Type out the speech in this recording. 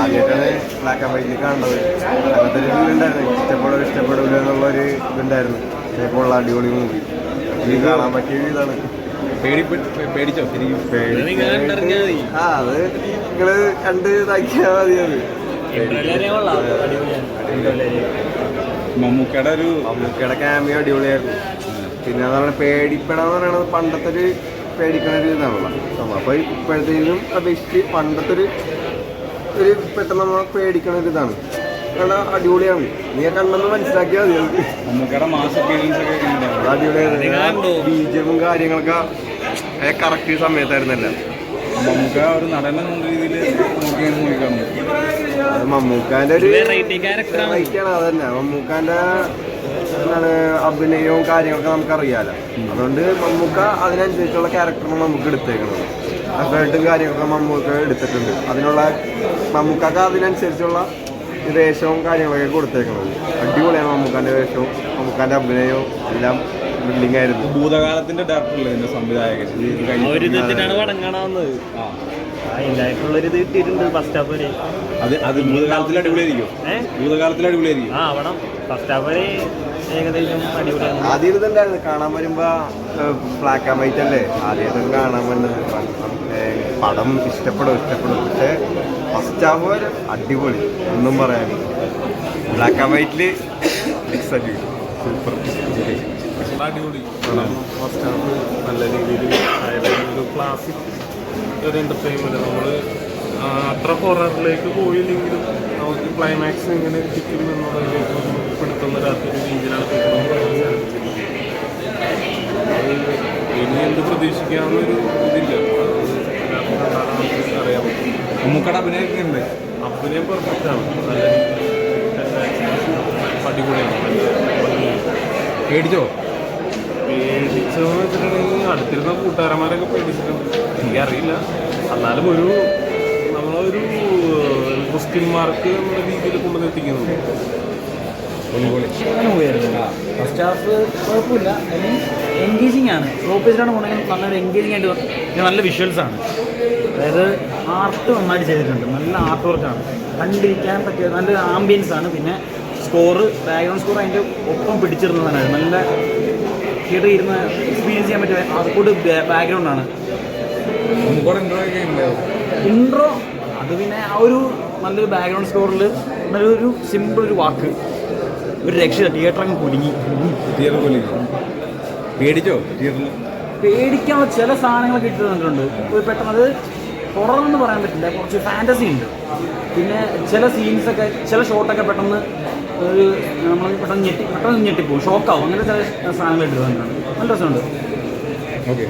ആദ്യമായിട്ടാണ് black and വൈറ്റിൽ കാണുന്നത്. അങ്ങനത്തെ ഒരു ഫീലുണ്ടായിരുന്നു ഇഷ്ടപ്പെടും ഇഷ്ടപ്പെടുക ഇഷ്ടപ്പെടില്ല എന്നുള്ളൊരു ഇതുണ്ടായിരുന്നു. ഇപ്പോൾ ഉള്ള അടിപൊളി മൂവി ഇത് കാണാൻ പറ്റിയ ഒരു ഇതാണ്. പേടിച്ചോ? ആ അത് നിങ്ങൾ കണ്ട് ഇതാക്കിയാൽ മതി അത്. മമ്മൂക്കയുടെ ഒരു മമ്മൂക്കയുടെ ക്യാമിയോ അടിപൊളിയായിരുന്നു. പിന്നെ അതാണ് പേടിപ്പെടാന്ന് പറയുന്നത് പണ്ടത്തെ ഒരു പേടിക്കണ ഒരു ഇതാണല്ലോ. അപ്പൊ അപ്പോൾ ഇപ്പോഴത്തേലും അപേക്ഷിച്ച് പണ്ടത്തെ ഒരു ഒരു പെട്ടെന്ന് നമ്മൾ പേടിക്കണ ഒരു ഇതാണ്. കാരണം അടിപൊളിയാണ്. നീ കണ്ടെന്ന് മനസ്സിലാക്കിയാൽ മതി. അടിപൊളിയായിരുന്നു കാര്യങ്ങളൊക്കെ കറക്റ്റ് സമയത്തായിരുന്നല്ല? മമ്മൂക്ക ഒരു നടൻ രീതിയിൽ നോക്കിയാണ് അത് മമ്മൂക്കാന്റെ ഒരു അതന്നെ. മമ്മൂക്കാന്റെ എന്താണ് അഭിനയവും കാര്യങ്ങളൊക്കെ നമുക്കറിയാലോ. അതുകൊണ്ട് മമ്മൂക്ക അതിനനുസരിച്ചുള്ള ക്യാരക്ടറാണ് നമുക്ക് എടുത്തേക്കുന്നത് എഫേർട്ടും കാര്യങ്ങളൊക്കെ മമ്മൂക്ക എടുത്തിട്ടുണ്ട്. അതിനുള്ള മമ്മൂക്കൊക്കെ അതിനനുസരിച്ചുള്ള വേഷവും കാര്യങ്ങളൊക്കെ കൊടുത്തേക്കുന്നത് അടിപൊളിയാണ് മമ്മൂക്കാന്റെ വേഷവും മമ്മൂക്കാന്റെ അഭിനയവും എല്ലാം. ബിൽഡിംഗ് ആയിരുന്നു. ഭൂതകാലത്തിന്റെ ഡയറക്ടറല്ലേ ഇതിന്റെ സംവിധായകൻ. കിട്ടിയിട്ടുണ്ട് ഫസ്റ്റ് ഹാഫ് വരെ. അത് അത് ഭൂതകാലത്തിൽ അടിപൊളിയായിരിക്കും. ഭൂതകാലത്തിൽ അടിപൊളിയായിരിക്കും. ആ ഫസ്റ്റ് ഹാഫ് വരെ ഏകദേശം അടിപൊളിയാണ്. ആദ്യം കാണാൻ വരുമ്പോ ബ്ലാക്ക് ആൻഡ് വൈറ്റ് അല്ലേ? ആദ്യം കാണാൻ വരുന്നത് പടം ഇഷ്ടപ്പെടും ഇഷ്ടപ്പെടും. പക്ഷേ ഫസ്റ്റ് ഹാഫ് വരെ അടിപൊളി. ഒന്നും പറയാനില്ല. ബ്ലാക്ക് ആൻഡ് വൈറ്റിൽ സൂപ്പർ അടിപൊളി. ഫസ്റ്റ് ഹാഫ് നല്ല രീതിയിൽ ഒരു ക്ലാസിക് ഒരു എന്റർടൈൻമെന്റ് നമ്മൾ അത്ര ഹൊററിലേക്ക് പോയില്ലെങ്കിലും നമുക്ക് ക്ലൈമാക്സ് എങ്ങനെ എത്തിക്കും എന്നുള്ളതിലേക്ക് പെടുത്തുന്ന രാത്രി രീതിയിലാണ് ഇനി എന്ത് പ്രതീക്ഷിക്കാവുന്നൊരു ഇതില്ല. അറിയാം എല്ലാവർക്കും കണ്ടാൽ നമുക്ക് അറിയാൻ പറ്റും മമ്മൂക്കയുടെ അഭിനയമൊക്കെ ഉണ്ട്. അഭിനയം പെർഫെക്റ്റ് ആണ്. നല്ല അടിപൊളിയാണ്. പേടിച്ചോ? പേടിച്ചോന്ന് വെച്ചിട്ടുണ്ടെങ്കിൽ അടുത്തിരുന്ന കൂട്ടുകാരന്മാരൊക്കെ പേടിച്ചിട്ടുണ്ട്. എനിക്കറിയില്ല. എന്നാലും ഒരു നമ്മളൊരു ക്രിസ്ത്യന്മാർക്ക് മാർക്ക് എന്നുള്ള രീതിയിൽ കൊണ്ടുവന്ന് എത്തിക്കുന്നുണ്ട് അടിപൊളി ഫസ്റ്റ് ഹാഫ് കുഴപ്പമില്ല. എൻഗേജിങ് ആണ്. പേജിലാണ് പോകണമെങ്കിൽ നല്ലൊരു എൻഗേജിങ് ആയിട്ട് നല്ല വിഷ്വൽസ് ആണ്. അതായത് ആർട്ട് നന്നായിട്ട് ചെയ്തിട്ടുണ്ട്. നല്ല ആർട്ട് വർക്കാണ് കണ്ടിരിക്കാൻ പറ്റിയ നല്ല ആംബിയൻസ് ആണ്. പിന്നെ സ്കോറ് ബാക്ക്ഗ്രൗണ്ട് സ്കോർ അതിന്റെ ഒപ്പം പിടിച്ചിരുന്നതാണ് നല്ല തിയേറ്ററിൽ ഇരുന്ന് എക്സ്പീരിയൻസ് ചെയ്യാൻ പറ്റിയ അതുകൊണ്ട് ബാക്ക്ഗ്രൗണ്ട് ആണ്. ഇൻട്രോ അത് പിന്നെ ആ ഒരു നല്ലൊരു ബാക്ക്ഗ്രൗണ്ട് സ്കോറിൽ നല്ലൊരു സിമ്പിൾ ഒരു വാക്ക്. ഒരു രക്ഷ തിയേറ്റർ അങ്ങ് കുലുങ്ങി. തിയേറ്റർ പേടിച്ചോ തിയേറ്ററിൽ പേടിക്കാനുള്ള ചില സാധനങ്ങളൊക്കെ ഇട്ട് തന്നിട്ടുണ്ട് ഒരു പെട്ടെന്ന് അത് എന്ന് പറയാൻ പറ്റില്ല. കുറച്ച് ഫാന്റസി ഉണ്ട്. പിന്നെ ചില സീൻസൊക്കെ ചില ഷോട്ടൊക്കെ പെട്ടെന്ന് ഒരു നമ്മൾ പെട്ടെന്ന് ഞെട്ടി പെട്ടെന്ന് ഞെട്ടിപ്പോകും ഷോക്കാവും. അങ്ങനെ ചില ഇട്ട് തന്നിട്ടുണ്ട് നല്ല രസമുണ്ട്. ഓക്കെ